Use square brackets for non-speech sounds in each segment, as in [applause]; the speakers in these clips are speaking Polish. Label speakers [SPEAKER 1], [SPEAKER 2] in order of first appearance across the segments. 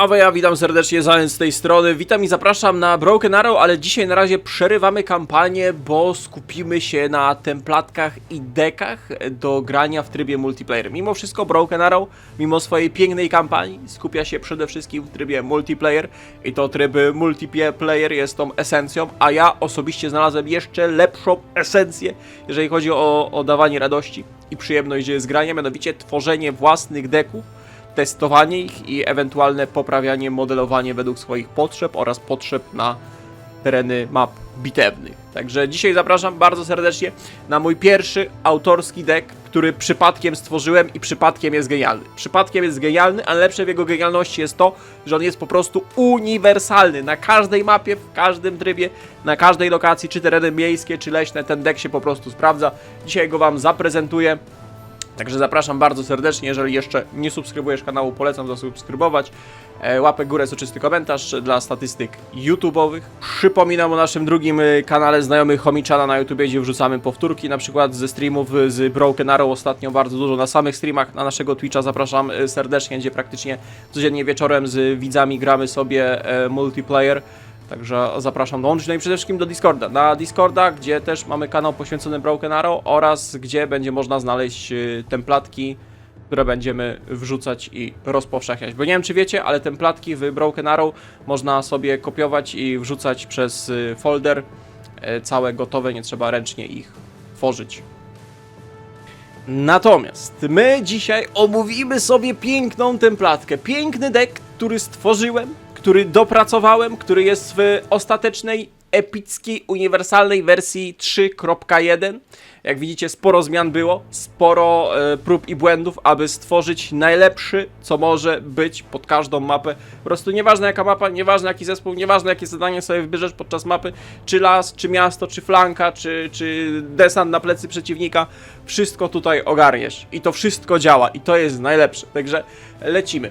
[SPEAKER 1] A ja witam serdecznie Zając z tej strony, witam i zapraszam na Broken Arrow, ale dzisiaj na razie przerywamy kampanię, bo skupimy się na templatkach i dekach do grania w trybie multiplayer. Mimo wszystko Broken Arrow, mimo swojej pięknej kampanii, skupia się przede wszystkim w trybie multiplayer. I to tryb multiplayer jest tą esencją, a ja osobiście znalazłem jeszcze lepszą esencję, jeżeli chodzi o, o dawanie radości i przyjemność z grania, mianowicie tworzenie własnych deków testowanie ich i ewentualne poprawianie, modelowanie według swoich potrzeb oraz potrzeb na tereny map bitewnych. Także dzisiaj zapraszam bardzo serdecznie na mój pierwszy autorski deck, który przypadkiem stworzyłem i przypadkiem jest genialny. Przypadkiem jest genialny, a lepsze w jego genialności jest to, że on jest po prostu uniwersalny. Na każdej mapie, w każdym trybie, na każdej lokacji, czy tereny miejskie, czy leśne, ten deck się po prostu sprawdza. Dzisiaj go Wam zaprezentuję. Także zapraszam bardzo serdecznie, jeżeli jeszcze nie subskrybujesz kanału, polecam zasubskrybować. E, Łapę górę, soczysty komentarz dla statystyk YouTube'owych. Przypominam o naszym drugim e, kanale znajomych Homiczana na YouTube, gdzie wrzucamy powtórki, na przykład ze streamów e, z Broken Arrow ostatnio bardzo dużo na samych streamach, na naszego Twitcha zapraszam serdecznie, gdzie praktycznie codziennie wieczorem z widzami gramy sobie multiplayer. Także zapraszam dołączyć, no i przede wszystkim do Discorda. Na Discorda, gdzie też mamy kanał poświęcony Broken Arrow oraz gdzie będzie można znaleźć y, templatki, które będziemy wrzucać i rozpowszechniać. Bo nie wiem czy wiecie, ale templatki w Broken Arrow można sobie kopiować i wrzucać przez y, folder y, całe gotowe, nie trzeba ręcznie ich tworzyć. Natomiast my dzisiaj omówimy sobie piękną templatkę, piękny deck, który stworzyłem, który dopracowałem, który jest w ostatecznej, epickiej, uniwersalnej wersji 3.1. Jak widzicie, sporo zmian było, sporo e, prób i błędów, aby stworzyć najlepszy, co może być pod każdą mapę. Po prostu nieważne jaka mapa, nieważne jaki zespół, nieważne jakie zadanie sobie wybierzesz podczas mapy, czy las, czy miasto, czy flanka, czy, czy desant na plecy przeciwnika, wszystko tutaj ogarniesz. I to wszystko działa, i to jest najlepsze. Także lecimy.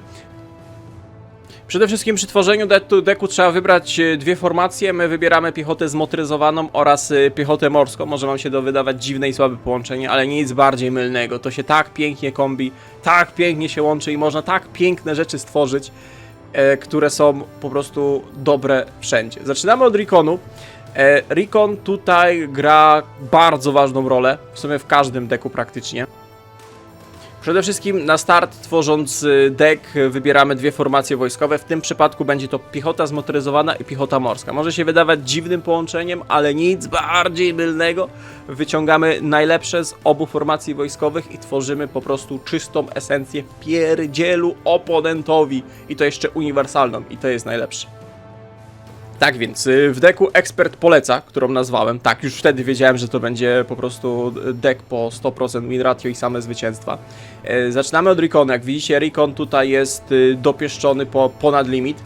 [SPEAKER 1] Przede wszystkim przy tworzeniu deku, trzeba wybrać e, dwie formacje. My wybieramy piechotę zmotoryzowaną oraz e, piechotę morską. Może wam się to wydawać dziwne i słabe połączenie, ale nic bardziej mylnego. To się tak pięknie kombi, tak pięknie się łączy i można tak piękne rzeczy stworzyć, e, które są po prostu dobre wszędzie. Zaczynamy od Reconu. E, Recon tutaj gra bardzo ważną rolę, w sumie w każdym deku praktycznie. Przede wszystkim na start, tworząc y, deck, wybieramy dwie formacje wojskowe. W tym przypadku będzie to piechota zmotoryzowana i piechota morska. Może się wydawać dziwnym połączeniem, ale nic bardziej mylnego. Wyciągamy najlepsze z obu formacji wojskowych i tworzymy po prostu czystą esencję pierdzielu oponentowi. I to jeszcze uniwersalną. I to jest najlepsze. Tak więc, y, w deku ekspert poleca, którą nazwałem. Tak, już wtedy wiedziałem, że to będzie po prostu deck po 100% win ratio i same zwycięstwa. E, Zaczynamy od Reconu. Jak widzicie, Recon tutaj jest y, dopieszczony po ponad limit.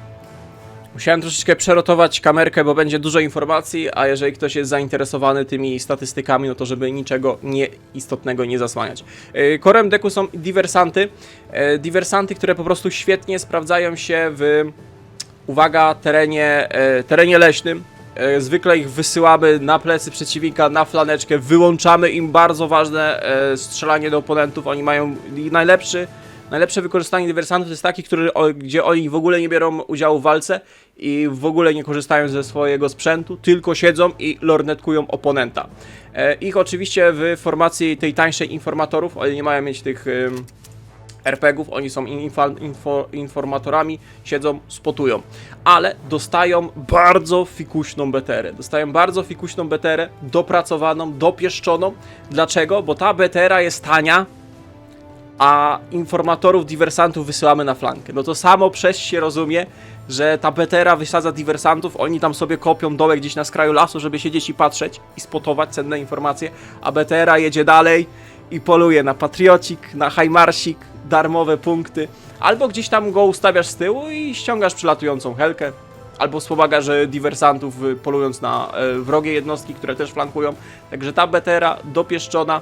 [SPEAKER 1] Musiałem troszeczkę przerotować kamerkę, bo będzie dużo informacji, a jeżeli ktoś jest zainteresowany tymi statystykami, no to żeby niczego nieistotnego nie zasłaniać. E, Korem deku są diversanty. E, Diversanty, które po prostu świetnie sprawdzają się w uwaga, terenie, e, terenie leśnym. E, zwykle ich wysyłamy na plecy przeciwnika, na flaneczkę, wyłączamy im bardzo ważne e, strzelanie do oponentów. Oni mają najlepszy, najlepsze wykorzystanie dywersantów jest taki, który, gdzie oni w ogóle nie biorą udziału w walce i w ogóle nie korzystają ze swojego sprzętu, tylko siedzą i lornetkują oponenta. Ich oczywiście w formacji tej tańszej informatorów, oni nie mają mieć tych... RPGów, oni są infa, info, informatorami, siedzą, spotują. Ale dostają bardzo fikuśną beterę. Dostają bardzo fikuśną beterę, dopracowaną, dopieszczoną. Dlaczego? Bo ta betera jest tania, a informatorów, dywersantów wysyłamy na flankę. No to samo przez się rozumie, że ta betera wysadza dywersantów, oni tam sobie kopią dołek gdzieś na skraju lasu, żeby siedzieć i patrzeć i spotować cenne informacje, a betera jedzie dalej i poluje na patriocik, na hajmarsik, darmowe punkty, albo gdzieś tam go ustawiasz z tyłu i ściągasz przylatującą helkę, albo wspomagasz dywersantów y, polując na e, wrogie jednostki, które też flankują. Także ta betera dopieszczona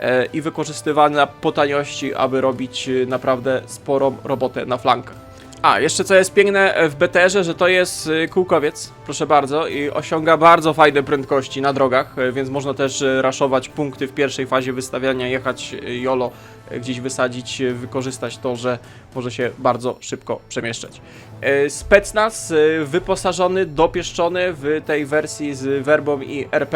[SPEAKER 1] e, i wykorzystywana po taniości, aby robić y, naprawdę sporą robotę na flankach. A, jeszcze co jest piękne e, w BTR-ze, że to jest y, kółkowiec, proszę bardzo, i osiąga bardzo fajne prędkości na drogach, e, więc można też e, raszować punkty w pierwszej fazie wystawiania, jechać YOLO e, gdzieś wysadzić, e, wykorzystać to, że może się bardzo szybko przemieszczać. E, Specnaz e, wyposażony, dopieszczony w tej wersji z werbą i e,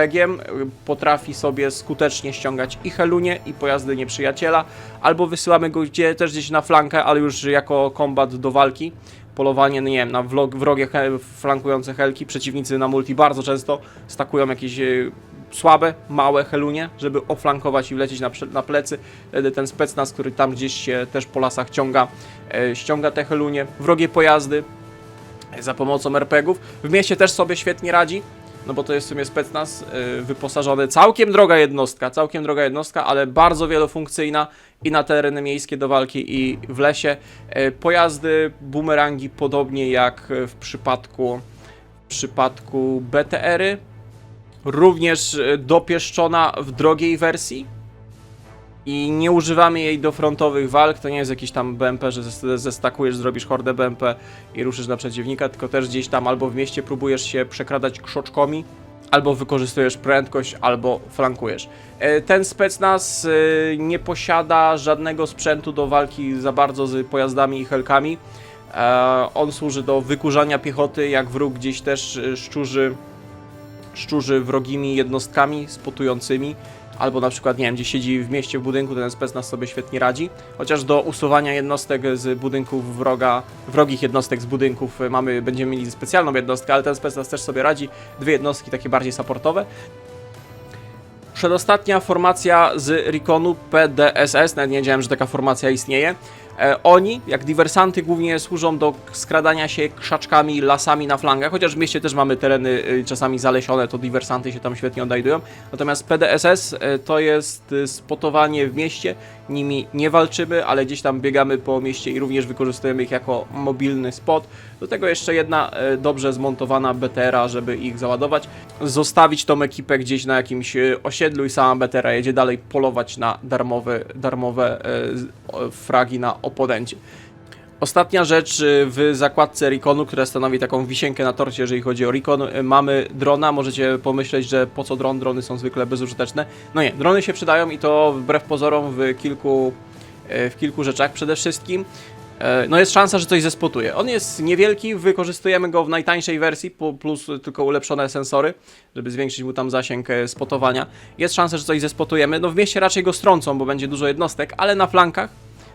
[SPEAKER 1] potrafi sobie skutecznie ściągać i helunie i pojazdy nieprzyjaciela, albo wysyłamy go gdzie, też gdzieś na flankę, ale już jako kombat do walki polowanie, no nie wiem, na wrogie flankujące helki, przeciwnicy na multi bardzo często stakują jakieś słabe, małe helunie, żeby oflankować i wlecieć na, na plecy. Wtedy ten specnaz, który tam gdzieś się też po lasach ciąga, e, ściąga te helunie, wrogie pojazdy e, za pomocą RPGów. W mieście też sobie świetnie radzi, no bo to jest w sumie specnaz e, wyposażony, całkiem droga jednostka, całkiem droga jednostka, ale bardzo wielofunkcyjna i na tereny miejskie do walki i w lesie. Pojazdy, bumerangi, podobnie jak w przypadku, w przypadku BTR-y, również e, dopieszczona w drogiej wersji. I nie używamy jej do frontowych walk, to nie jest jakiś tam BMP, że zes- zestakujesz, zrobisz hordę BMP i ruszysz na przeciwnika, tylko też gdzieś tam albo w mieście próbujesz się przekradać krzoczkami, albo wykorzystujesz prędkość, albo flankujesz. E, Ten specnaz e, nie posiada żadnego sprzętu do walki za bardzo z pojazdami i helkami. On służy do wykurzania piechoty, jak wróg gdzieś też szczurzy, szczurzy wrogimi jednostkami spotującymi. Albo na przykład, nie wiem, gdzie siedzi w mieście w budynku, ten specnaz sobie świetnie radzi. Chociaż do usuwania jednostek z budynków wroga, wrogich jednostek z budynków e, mamy, będziemy mieli specjalną jednostkę, ale ten specnaz też sobie radzi. Dwie jednostki takie bardziej supportowe. Przedostatnia formacja z Reconu PDSS, nawet nie wiedziałem, że taka formacja istnieje. E, oni, jak dywersanty, głównie służą do skradania się krzaczkami, lasami na flankach, chociaż w mieście też mamy tereny y, czasami zalesione, to dywersanty się tam świetnie odnajdują. Natomiast PDSS e, to jest y, spotowanie w mieście, nimi nie walczymy, ale gdzieś tam biegamy po mieście i również wykorzystujemy ich jako mobilny spot. Do tego jeszcze jedna e, dobrze zmontowana BTR, żeby ich załadować. Zostawić tą ekipę gdzieś na jakimś e, osiedlu i sama BTR jedzie dalej polować na darmowe, darmowe e, fragi na oponencie. Ostatnia rzecz y, w zakładce Reconu, która stanowi taką wisienkę na torcie, jeżeli chodzi o Recon, y, mamy drona. Możecie pomyśleć, że po co dron? Drony są zwykle bezużyteczne. No nie, drony się przydają i to wbrew pozorom w kilku, y, w kilku rzeczach. Przede wszystkim no jest szansa, że coś zespotuje. On jest niewielki, wykorzystujemy go w najtańszej wersji, plus tylko ulepszone sensory, żeby zwiększyć mu tam zasięg spotowania. Jest szansa, że coś zespotujemy. No w mieście raczej go strącą, bo będzie dużo jednostek, ale na flankach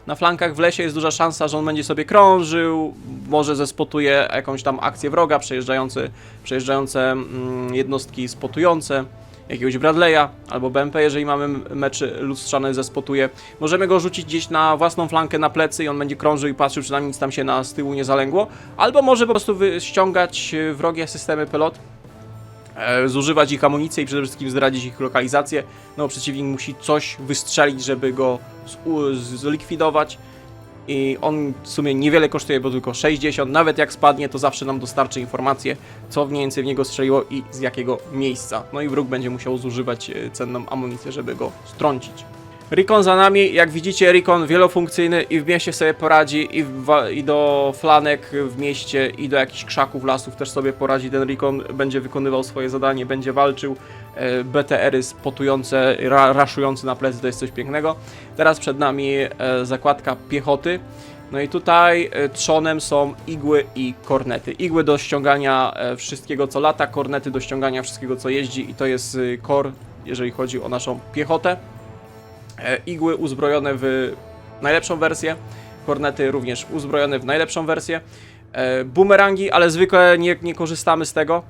[SPEAKER 1] na flankach w lesie jest duża szansa, że on będzie sobie krążył, może zespotuje jakąś tam akcję wroga, przejeżdżający, przejeżdżające mm, jednostki spotujące, jakiegoś Bradley'a albo BMP, jeżeli mamy mecz lustrzany zespotuje. Możemy go rzucić gdzieś na własną flankę na plecy i on będzie krążył i patrzył, czy nam nic tam się na z tyłu nie zalęgło, albo może po prostu ściągać e, wrogie systemy pelot, zużywać ich amunicję i przede wszystkim zdradzić ich lokalizację. No, przeciwnik musi coś wystrzelić, żeby go zlikwidować. I on w sumie niewiele kosztuje, bo tylko 60. Nawet jak spadnie, to zawsze nam dostarczy informację, co mniej więcej w niego strzeliło i z jakiego miejsca. No i wróg będzie musiał zużywać e, cenną amunicję, żeby go strącić. Recon za nami, jak widzicie Recon wielofunkcyjny i w mieście sobie poradzi i, w, i do flanek w mieście i do jakichś krzaków, lasów też sobie poradzi ten Recon, będzie wykonywał swoje zadanie, będzie walczył, e, BTR-y spotujące, ra, raszujące na plecy, to jest coś pięknego. Teraz przed nami e, zakładka piechoty. No i tutaj e, trzonem są igły i kornety. Igły do ściągania e, wszystkiego co lata, kornety do ściągania wszystkiego co jeździ i to jest kor, jeżeli chodzi o naszą piechotę. E, Igły uzbrojone w najlepszą wersję, kornety również uzbrojone w najlepszą wersję. E, Bumerangi, ale zwykle nie, nie korzystamy z tego.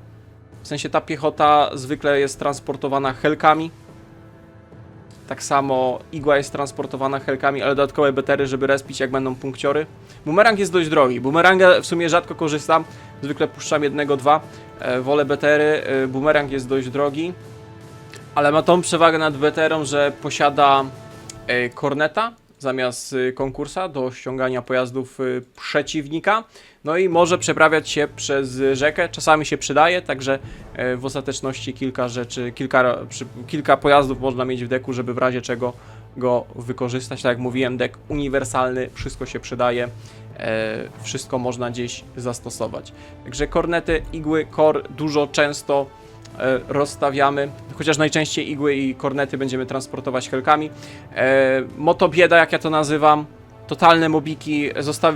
[SPEAKER 1] W sensie ta piechota zwykle jest transportowana helkami. Tak samo igła jest transportowana helkami, ale dodatkowe betery, żeby respić jak będą punkciory. Bumerang jest dość drogi. Bumeranga w sumie rzadko korzystam. Zwykle puszczam jednego, dwa. E, wolę betery. Bumerang jest dość drogi. Ale ma tą przewagę nad beterą, że posiada korneta zamiast e, konkursa do ściągania pojazdów e, przeciwnika. No i może przeprawiać się przez rzekę. Czasami się przydaje, także e, w ostateczności kilka rzeczy, kilka, kilka pojazdów można mieć w deku, żeby w razie czego go wykorzystać. Tak jak mówiłem, dek uniwersalny, wszystko się przydaje, e, wszystko można gdzieś zastosować. Także kornety, igły, kor dużo często e, rozstawiamy, chociaż najczęściej igły i kornety będziemy transportować helkami. E, motobieda, jak ja to nazywam, totalne mobiki, zostaw,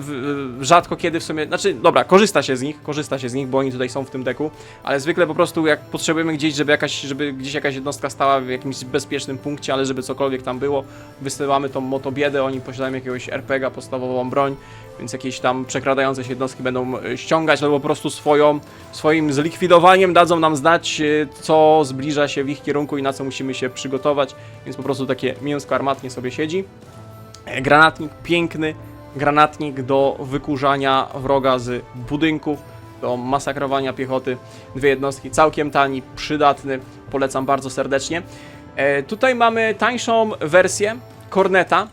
[SPEAKER 1] rzadko kiedy w sumie, znaczy dobra, korzysta się z nich, korzysta się z nich, bo oni tutaj są w tym deku, ale zwykle po prostu jak potrzebujemy gdzieś, żeby jakaś, żeby gdzieś jakaś jednostka stała w jakimś bezpiecznym punkcie, ale żeby cokolwiek tam było, wysyłamy tą motobiedę, oni posiadają jakiegoś RPG, podstawową broń, więc jakieś tam przekradające się jednostki będą e, ściągać, albo po prostu swoją, swoim zlikwidowaniem dadzą nam znać, e, co zbliża się w ich kierunku i na co musimy się przygotować, więc po prostu takie mięsko armatnie sobie siedzi. Granatnik piękny, granatnik do wykurzania wroga z budynków, do masakrowania piechoty. Dwie jednostki całkiem tani, przydatny, polecam bardzo serdecznie. E, tutaj mamy tańszą wersję Corneta,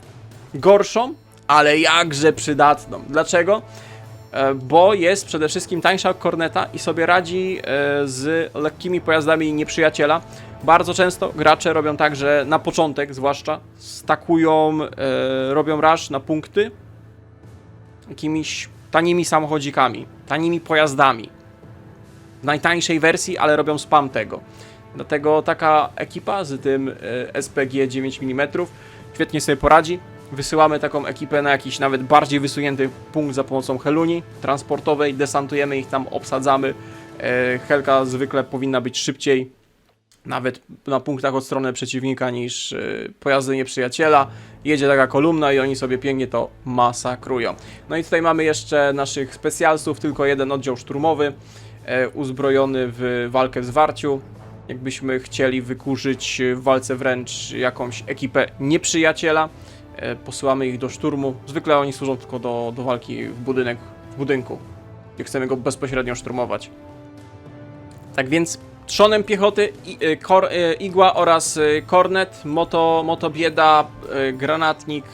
[SPEAKER 1] gorszą, ale jakże przydatną. Dlaczego? E, Bo jest przede wszystkim tańsza od Corneta i sobie radzi e, z lekkimi pojazdami nieprzyjaciela. Bardzo często gracze robią tak, że na początek zwłaszcza stakują, e, robią rush na punkty jakimiś tanimi samochodzikami, tanimi pojazdami. W najtańszej wersji, ale robią spam tego. Dlatego taka ekipa z tym SPG 9 mm świetnie sobie poradzi. Wysyłamy taką ekipę na jakiś nawet bardziej wysunięty punkt za pomocą heluni transportowej, desantujemy ich tam, obsadzamy. E, Helka zwykle powinna być szybciej, nawet na punktach od strony przeciwnika niż e, pojazdy nieprzyjaciela. Jedzie taka kolumna i oni sobie pięknie to masakrują. No i tutaj mamy jeszcze naszych specjalsów, tylko jeden oddział szturmowy, e, uzbrojony w walkę w zwarciu. Jakbyśmy chcieli wykurzyć w walce wręcz jakąś ekipę nieprzyjaciela, e, posyłamy ich do szturmu. Zwykle oni służą tylko do, do walki w, budynek, w budynku, gdzie chcemy go bezpośrednio szturmować. Tak więc trzonem piechoty y, y, igła oraz y, kornet, moto, motobieda, granatnik,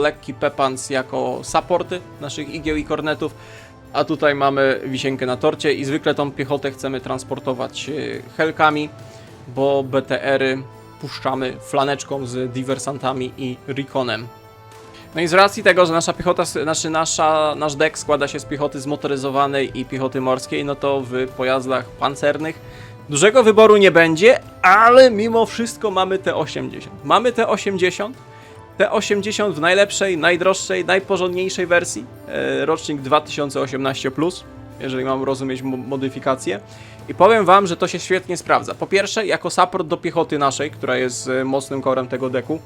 [SPEAKER 1] lekki pepans jako supporty naszych igieł i kornetów. A tutaj mamy wisienkę na torcie i zwykle tą piechotę chcemy transportować helkami, bo BTR-y puszczamy flaneczką z diversantami i Reconem. No i z racji tego, że nasza piechota, znaczy nasza, nasz deck składa się z piechoty zmotoryzowanej i piechoty morskiej, no to w pojazdach pancernych dużego wyboru nie będzie, ale mimo wszystko mamy T80. Mamy T80, T80 w najlepszej, najdroższej, najporządniejszej wersji, e, rocznik 2018+, jeżeli mam rozumieć mo- modyfikację. I powiem wam, że to się świetnie sprawdza. Po pierwsze, jako support do piechoty naszej, która jest e, mocnym korem tego deku,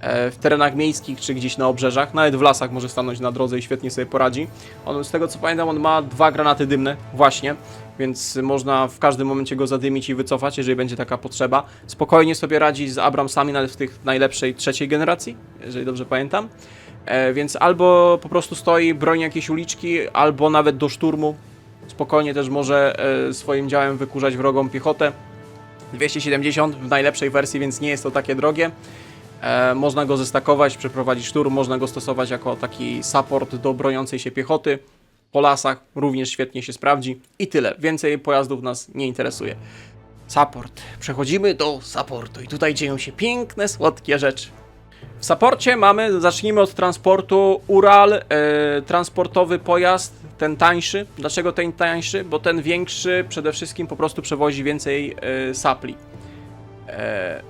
[SPEAKER 1] e, w terenach miejskich czy gdzieś na obrzeżach, nawet w lasach może stanąć na drodze i świetnie sobie poradzi. On, z tego co pamiętam, on ma dwa granaty dymne, właśnie, więc można w każdym momencie go zadymić i wycofać, jeżeli będzie taka potrzeba. Spokojnie sobie radzi z Abramsami, nawet w tych najlepszej trzeciej generacji, jeżeli dobrze pamiętam. E, więc albo po prostu stoi, broni jakieś uliczki, albo nawet do szturmu. Spokojnie też może e, swoim działem wykurzać wrogą piechotę. 270 w najlepszej wersji, więc nie jest to takie drogie. E, można go zestakować, przeprowadzić szturm, można go stosować jako taki support do broniącej się piechoty. Po lasach również świetnie się sprawdzi. I tyle. Więcej pojazdów nas nie interesuje. Support. Przechodzimy do supportu. I tutaj dzieją się piękne, słodkie rzeczy. W saporcie mamy, zacznijmy od transportu, Ural, e, transportowy pojazd, ten tańszy. Dlaczego ten tańszy? Bo ten większy przede wszystkim po prostu przewozi więcej e, sapli. E,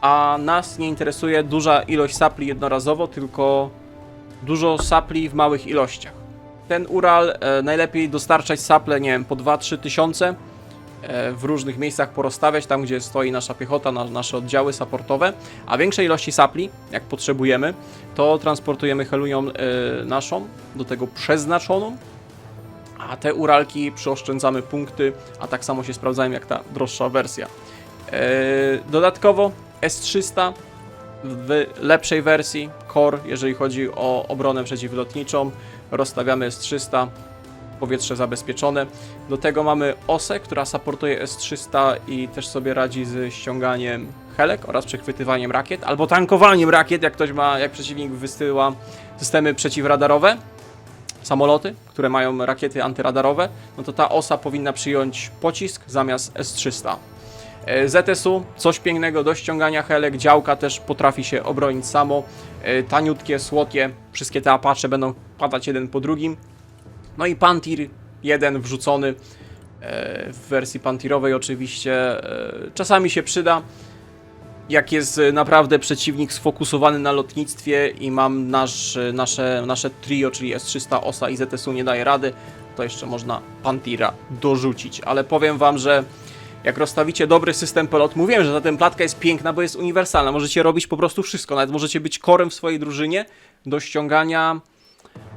[SPEAKER 1] a nas nie interesuje duża ilość sapli jednorazowo, tylko dużo sapli w małych ilościach. Ten Ural e, najlepiej dostarczać saple, nie wiem, po 2-3 tysiące e, w różnych miejscach porozstawiać, tam gdzie stoi nasza piechota, na, nasze oddziały supportowe, a większej ilości sapli, jak potrzebujemy, to transportujemy helunią e, naszą, do tego przeznaczoną, a te Uralki przyoszczędzamy punkty, a tak samo się sprawdzają jak ta droższa wersja. E, dodatkowo S300 w lepszej wersji Core, jeżeli chodzi o obronę przeciwlotniczą, rozstawiamy S300, powietrze zabezpieczone. Do tego mamy OSę, która supportuje S300 i też sobie radzi z ściąganiem helek oraz przechwytywaniem rakiet, albo tankowaniem rakiet, jak ktoś ma, jak przeciwnik wysyła systemy przeciwradarowe, samoloty, które mają rakiety antyradarowe, no to ta osa powinna przyjąć pocisk zamiast S300. E, ZSU, coś pięknego do ściągania helek, działka też potrafi się obronić samo, E, taniutkie, słodkie, wszystkie te Apache będą padać jeden po drugim. No i Pantir jeden wrzucony, e, w wersji pantirowej oczywiście czasami się przyda. Jak jest naprawdę przeciwnik sfokusowany na lotnictwie i mam nasz, nasze, nasze trio, czyli S300, OSA i ZSU nie daje rady, to jeszcze można Pantira dorzucić. Ale powiem wam, że jak rozstawicie dobry system pelot, mówiłem, że ta templatka jest piękna, bo jest uniwersalna. Możecie robić po prostu wszystko. Nawet możecie być korem w swojej drużynie do ściągania,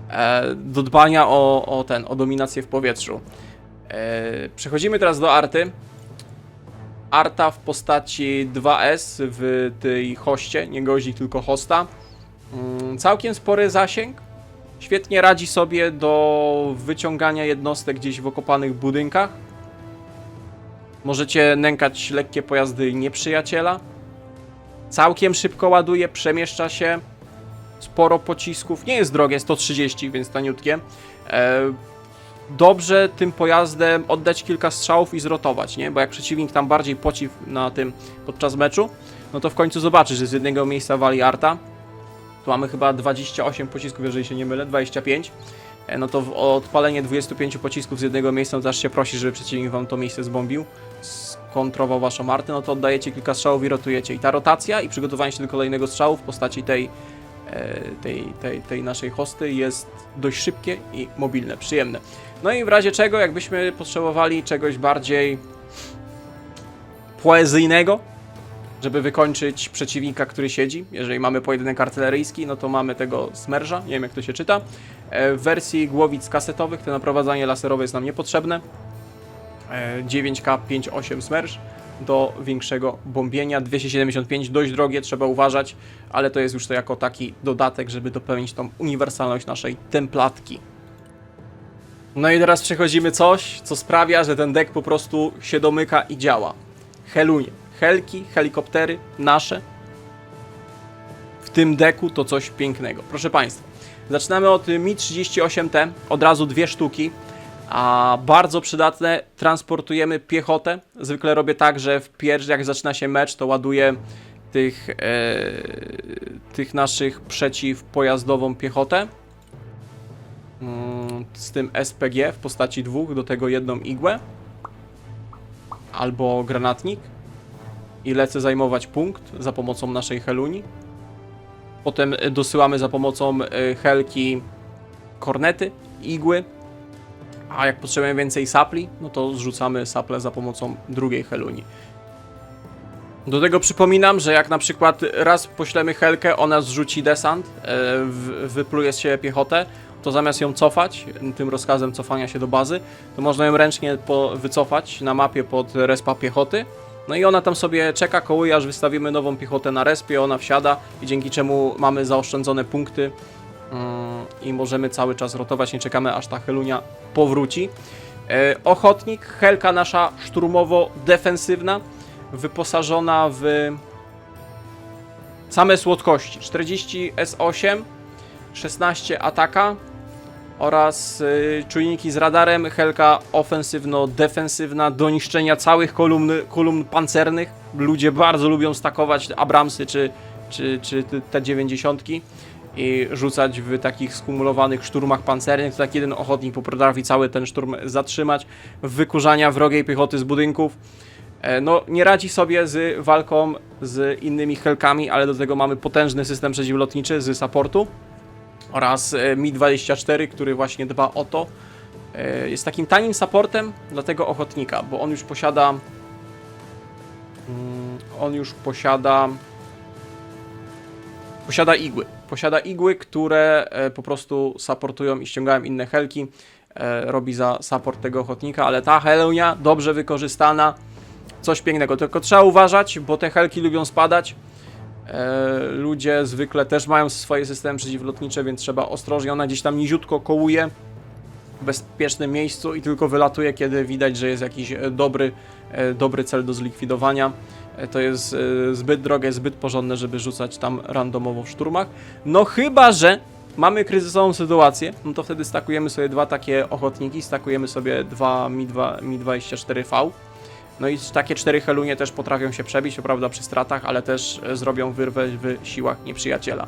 [SPEAKER 1] e, do dbania o, o ten, o dominację w powietrzu. E, przechodzimy teraz do arty. Arta w postaci 2S w tej hoście, nie gozi tylko hosta. Mm, całkiem spory zasięg. Świetnie radzi sobie do wyciągania jednostek gdzieś w okopanych budynkach. Możecie nękać lekkie pojazdy nieprzyjaciela. Całkiem szybko ładuje, przemieszcza się. Sporo pocisków. Nie jest drogie, 130, więc taniutkie. E, dobrze tym pojazdem oddać kilka strzałów i zrotować, nie? Bo jak przeciwnik tam bardziej poci na tym podczas meczu, no to w końcu zobaczysz, że z jednego miejsca wali arta. Tu mamy chyba 28 pocisków, jeżeli się nie mylę, 25. E, No to odpalenie 25 pocisków z jednego miejsca, no to aż się prosi, żeby przeciwnik wam to miejsce zbombił, skontrował waszą artę, no to oddajecie kilka strzałów i rotujecie. I ta rotacja i przygotowanie się do kolejnego strzału w postaci tej, e, tej, tej, tej naszej hosty jest dość szybkie i mobilne, przyjemne. No i w razie czego, jakbyśmy potrzebowali czegoś bardziej poezyjnego, żeby wykończyć przeciwnika, który siedzi. Jeżeli mamy pojedynek artyleryjski, no to mamy tego smerża, nie wiem jak to się czyta. E, W wersji głowic kasetowych to naprowadzanie laserowe jest nam niepotrzebne. E, 9K58 smerż do większego bombienia. 275 dość drogie, trzeba uważać, ale to jest już to jako taki dodatek, żeby dopełnić tą uniwersalność naszej templatki. No i teraz przechodzimy coś, co sprawia, że ten deck po prostu się domyka i działa. Helunie. Helki, helikoptery, nasze. W tym deku to coś pięknego. Proszę Państwa, zaczynamy od Mi-38T, od razu dwie sztuki, a bardzo przydatne, transportujemy piechotę. Zwykle robię tak, że w pierwszy, jak zaczyna się mecz, to ładuję tych, e, tych naszych przeciwpojazdową piechotę mm, z tym SPG w postaci dwóch, do tego jedną igłę albo granatnik i lecę zajmować punkt za pomocą naszej heluni. Potem dosyłamy za pomocą y, helki kornety, igły, a jak potrzebujemy więcej sapli, no to zrzucamy saple za pomocą drugiej heluni. Do tego przypominam, że jak na przykład raz poślemy helkę, ona zrzuci desant, w- wypluje z siebie piechotę, to zamiast ją cofać, tym rozkazem cofania się do bazy, to można ją ręcznie wycofać na mapie pod respa piechoty. No i ona tam sobie czeka, kołuje, aż wystawimy nową piechotę na respie, ona wsiada i dzięki czemu mamy zaoszczędzone punkty i możemy cały czas rotować, nie czekamy aż ta helunia powróci. E, ochotnik, helka nasza szturmowo-defensywna, wyposażona w same słodkości. 40 S8, 16 ataka oraz y, czujniki z radarem, helka ofensywno-defensywna do niszczenia całych kolumn, kolumn pancernych. Ludzie bardzo lubią stakować Abramsy czy, czy, czy te 90 i rzucać w takich skumulowanych szturmach pancernych. To tak jeden ochotnik potrafi cały ten szturm zatrzymać. Wykurzania wrogiej piechoty z budynków. E, No, nie radzi sobie z walką z innymi helkami, ale do tego mamy potężny system przeciwlotniczy z supportu oraz e, Mi-24, który właśnie dba o to. E, Jest takim tanim supportem dla tego ochotnika, bo on już posiada mm, on już posiada posiada igły. Posiada igły, które e, po prostu supportują i ściągają inne helki. E, Robi za support tego ochotnika, ale ta helunia dobrze wykorzystana, coś pięknego. Tylko trzeba uważać, bo te helki lubią spadać. E, ludzie zwykle też mają swoje systemy przeciwlotnicze, więc trzeba ostrożnie. Ona gdzieś tam niziutko kołuje w bezpiecznym miejscu i tylko wylatuje, kiedy widać, że jest jakiś dobry, dobry cel do zlikwidowania. To jest e, zbyt drogie, zbyt porządne, żeby rzucać tam randomowo w szturmach. No chyba, że mamy kryzysową sytuację, no to wtedy stakujemy sobie dwa takie ochotniki, stakujemy sobie dwa Mi-2, Mi-24V. No i takie cztery helunie też potrafią się przebić, prawda przy stratach, ale też e, zrobią wyrwę w siłach nieprzyjaciela.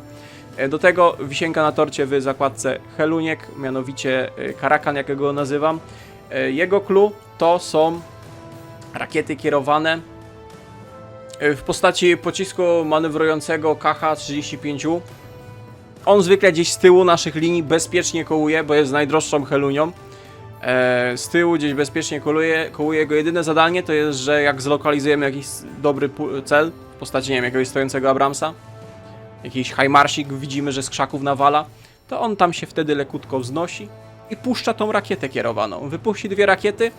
[SPEAKER 1] E, Do tego wisienka na torcie w zakładce heluniek, mianowicie karakan, jak go nazywam. Jego clue to są rakiety kierowane w postaci pocisku manewrującego KH-35. On zwykle gdzieś z tyłu naszych linii bezpiecznie kołuje, bo jest najdroższą helunią. E, z tyłu gdzieś bezpiecznie kołuje, kołuje. Jego jedyne zadanie to jest, że jak zlokalizujemy jakiś dobry cel w postaci, nie wiem, jakiegoś stojącego Abramsa, jakiś Heimarsik widzimy, że z krzaków nawala, to on tam się wtedy lekutko wznosi i puszcza tą rakietę kierowaną. Wypuści dwie rakiety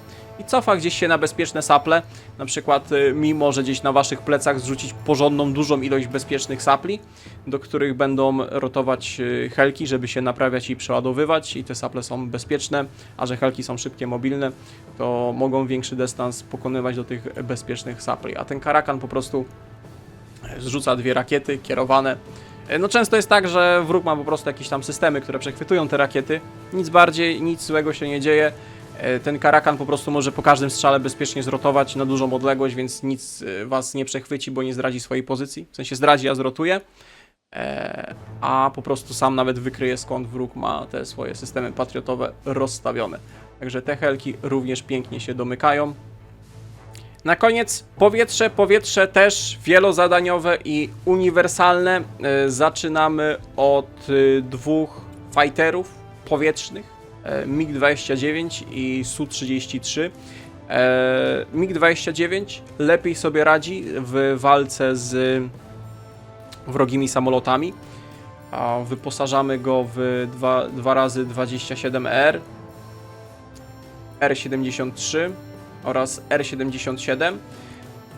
[SPEAKER 1] i cofa gdzieś się na bezpieczne saple. Na przykład y, mi może gdzieś na waszych plecach zrzucić porządną, dużą ilość bezpiecznych sapli, do których będą rotować y, helki, żeby się naprawiać i przeładowywać i te saple są bezpieczne, a że helki są szybkie, mobilne, to mogą większy dystans pokonywać do tych bezpiecznych sapli. A ten karakan po prostu zrzuca dwie rakiety kierowane. E, No często jest tak, że wróg ma po prostu jakieś tam systemy, które przechwytują te rakiety. Nic bardziej, nic złego się nie dzieje. E, Ten karakan po prostu może po każdym strzale bezpiecznie zrotować na dużą odległość, więc nic e, was nie przechwyci, bo nie zdradzi swojej pozycji. W sensie zdradzi, a zrotuje. E, A po prostu sam nawet wykryje skąd wróg ma te swoje systemy patriotowe rozstawione. Także te helki również pięknie się domykają. Na koniec powietrze, powietrze też wielozadaniowe i uniwersalne. Zaczynamy od dwóch fighterów powietrznych, MiG-29 i Su-33. E, MiG-29 lepiej sobie radzi w walce z wrogimi samolotami. Wyposażamy go w 2, dwa razy 27R, R73 oraz R77.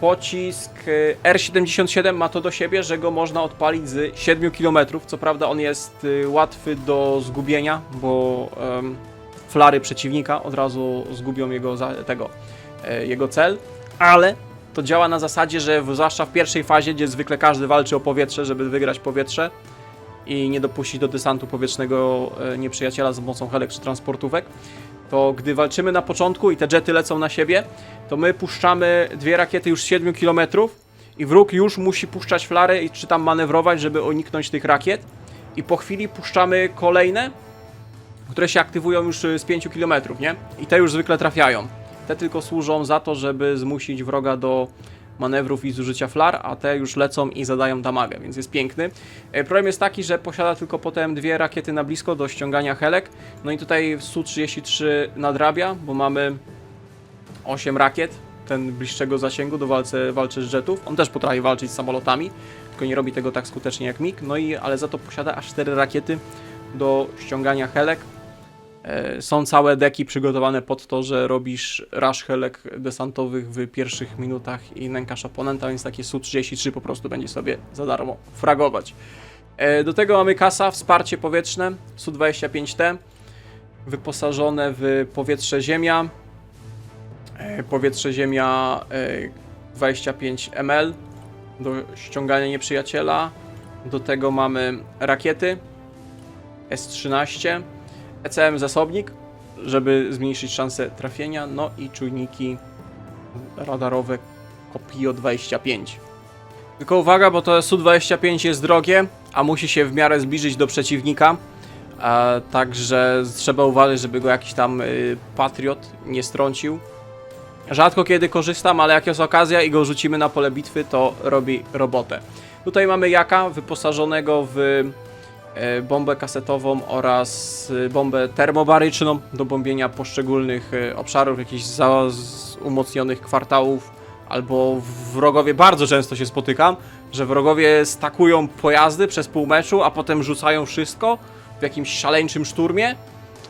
[SPEAKER 1] Pocisk y, R77 ma to do siebie, że go można odpalić z 7 km. Co prawda on jest y, łatwy do zgubienia, bo em, flary przeciwnika od razu zgubią jego, tego, e, jego cel, ale to działa na zasadzie, że zwłaszcza w pierwszej fazie, gdzie zwykle każdy walczy o powietrze, żeby wygrać powietrze i nie dopuścić do desantu powietrznego e, nieprzyjaciela za pomocą helek czy transportówek, to gdy walczymy na początku i te jety lecą na siebie, to my puszczamy dwie rakiety już z 7 km i wróg już musi puszczać flary i czy tam manewrować, żeby uniknąć tych rakiet. I po chwili puszczamy kolejne, które się aktywują już y, z 5 km, nie? I te już zwykle trafiają. Te tylko służą za to, żeby zmusić wroga do manewrów i zużycia flar, a te już lecą i zadają damagę, więc jest piękny. E, Problem jest taki, że posiada tylko potem dwie rakiety na blisko do ściągania helek. No i tutaj Su-33 nadrabia, bo mamy 8 rakiet, ten bliższego zasięgu do walce, walczy z jetów. On też potrafi walczyć z samolotami, tylko nie robi tego tak skutecznie jak MiG, no i ale za to posiada aż 4 rakiety do ściągania helek. E, Są całe deki przygotowane pod to, że robisz rush helek desantowych w pierwszych minutach i nękasz oponenta, więc takie Su-33 po prostu będzie sobie za darmo fragować. E, Do tego mamy kasa, wsparcie powietrzne, Su-25T, wyposażone w powietrze ziemia, e, powietrze ziemia e, 25 ml do ściągania nieprzyjaciela. Do tego mamy rakiety S-13, ECM zasobnik, żeby zmniejszyć szanse trafienia, no i czujniki radarowe Kopio 25. Tylko uwaga, bo to Su-25 jest drogie, a musi się w miarę zbliżyć do przeciwnika. E, także trzeba uważać, żeby go jakiś tam y, patriot nie strącił. Rzadko kiedy korzystam, ale jak jest okazja i go rzucimy na pole bitwy, to robi robotę. Tutaj mamy jaka wyposażonego w bombę kasetową oraz e, bombę termobaryczną do bombienia poszczególnych e, obszarów, jakichś umocnionych kwartałów, albo wrogowie, bardzo często się spotykam, że wrogowie stakują pojazdy przez pół meczu, a potem rzucają wszystko w jakimś szaleńczym szturmie.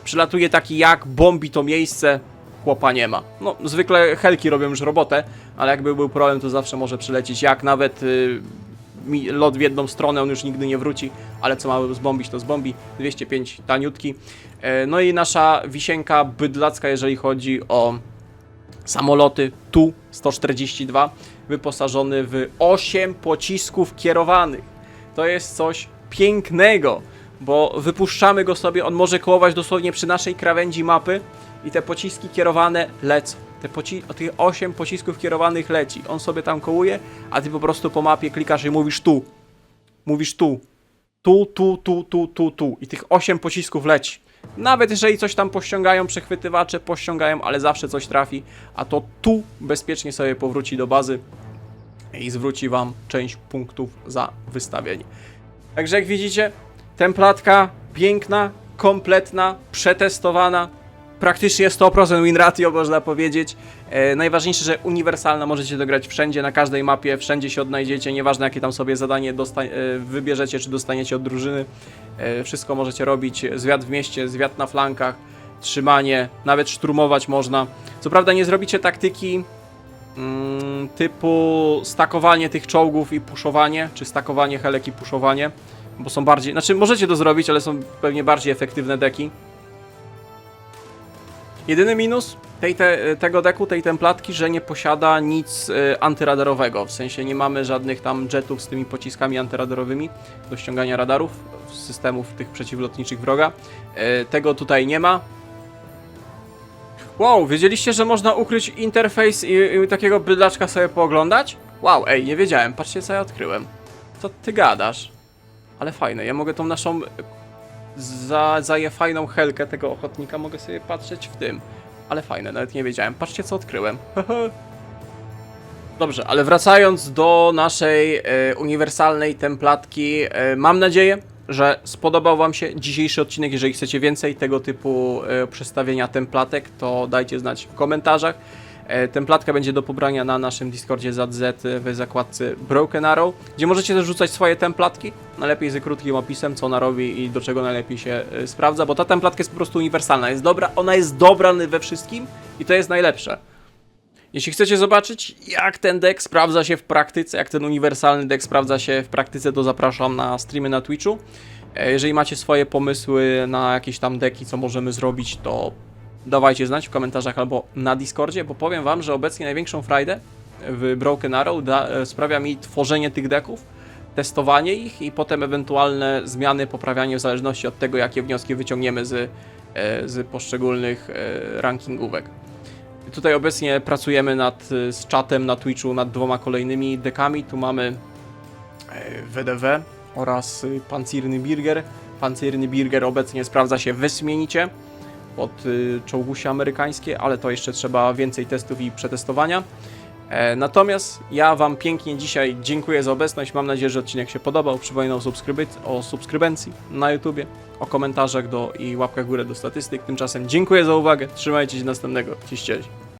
[SPEAKER 1] Przylatuje taki jak, bombi to miejsce, chłopa nie ma. No, zwykle helki robią już robotę, ale jakby był problem, to zawsze może przylecieć jak, nawet y, lot w jedną stronę, on już nigdy nie wróci, ale co ma zbombić, to zbombi. 205 taniutki. E, No i nasza wisienka bydlacka, jeżeli chodzi o samoloty Tu-142, wyposażony w 8 pocisków kierowanych. To jest coś pięknego, bo wypuszczamy go sobie, on może kołować dosłownie przy naszej krawędzi mapy i te pociski kierowane lecą. Te poci tych 8 pocisków kierowanych leci. On sobie tam kołuje, a ty po prostu po mapie klikasz i mówisz tu. Mówisz tu. Tu, tu, tu, tu, tu, tu. I tych 8 pocisków leci. Nawet jeżeli coś tam pościągają przechwytywacze, pościągają, ale zawsze coś trafi, a to tu bezpiecznie sobie powróci do bazy i zwróci Wam część punktów za wystawienie. Także jak widzicie, templatka piękna, kompletna, przetestowana, praktycznie 100% win ratio można powiedzieć. E, najważniejsze, że uniwersalna, możecie dograć wszędzie, na każdej mapie, wszędzie się odnajdziecie, nieważne jakie tam sobie zadanie e, wybierzecie, czy dostaniecie od drużyny. E, wszystko możecie robić, zwiat w mieście, zwiat na flankach, trzymanie, nawet szturmować można. Co prawda nie zrobicie taktyki mm, typu stakowanie tych czołgów i puszowanie, czy stakowanie helek i puszowanie, bo są bardziej, znaczy możecie to zrobić, ale są pewnie bardziej efektywne deki. Jedyny minus tej, te, tego deku, tej templatki, że nie posiada nic y, antyradarowego, w sensie nie mamy żadnych tam jetów z tymi pociskami antyradarowymi do ściągania radarów, systemów tych przeciwlotniczych wroga. Y, tego tutaj nie ma, Wow, wiedzieliście, że można ukryć interfejs i, i takiego bydlaczka sobie pooglądać? Wow, ej, nie wiedziałem, patrzcie co ja odkryłem. Co ty gadasz? Ale fajne, ja mogę tą naszą za, za je fajną helkę tego ochotnika mogę sobie patrzeć w tym. Ale fajne, nawet nie wiedziałem. Patrzcie co odkryłem. [laughs] Dobrze, ale wracając do naszej e, uniwersalnej templatki, e, mam nadzieję, że spodobał Wam się dzisiejszy odcinek. Jeżeli chcecie więcej tego typu e, przestawienia templatek, to dajcie znać w komentarzach. E, templatka będzie do pobrania na naszym Discordzie ZZ w zakładce Broken Arrow, gdzie możecie też rzucać swoje templatki, najlepiej z krótkim opisem, co ona robi i do czego najlepiej się e, sprawdza, bo ta templatka jest po prostu uniwersalna, jest dobra, ona jest dobra we wszystkim i to jest najlepsze. Jeśli chcecie zobaczyć, jak ten deck sprawdza się w praktyce, jak ten uniwersalny deck sprawdza się w praktyce, to zapraszam na streamy na Twitchu. E, Jeżeli macie swoje pomysły na jakieś tam deki, co możemy zrobić, to dawajcie znać w komentarzach albo na Discordzie, bo powiem Wam, że obecnie największą frajdę w Broken Arrow da, e, sprawia mi tworzenie tych deków, testowanie ich i potem ewentualne zmiany, poprawianie w zależności od tego, jakie wnioski wyciągniemy z, e, z poszczególnych e, rankingówek. Tutaj obecnie pracujemy nad, z czatem na Twitchu nad dwoma kolejnymi dekami. Tu mamy WDW oraz Pancirny Birger. Pancirny Birger obecnie sprawdza się wyśmienicie pod y, czołgusie amerykańskie, ale to jeszcze trzeba więcej testów i przetestowania. E, Natomiast ja Wam pięknie dzisiaj dziękuję za obecność. Mam nadzieję, że odcinek się podobał. Przypominam o, o subskrybencji na YouTubie, o komentarzach do, i łapkach w górę do statystyk. Tymczasem dziękuję za uwagę. Trzymajcie się następnego. Cześć.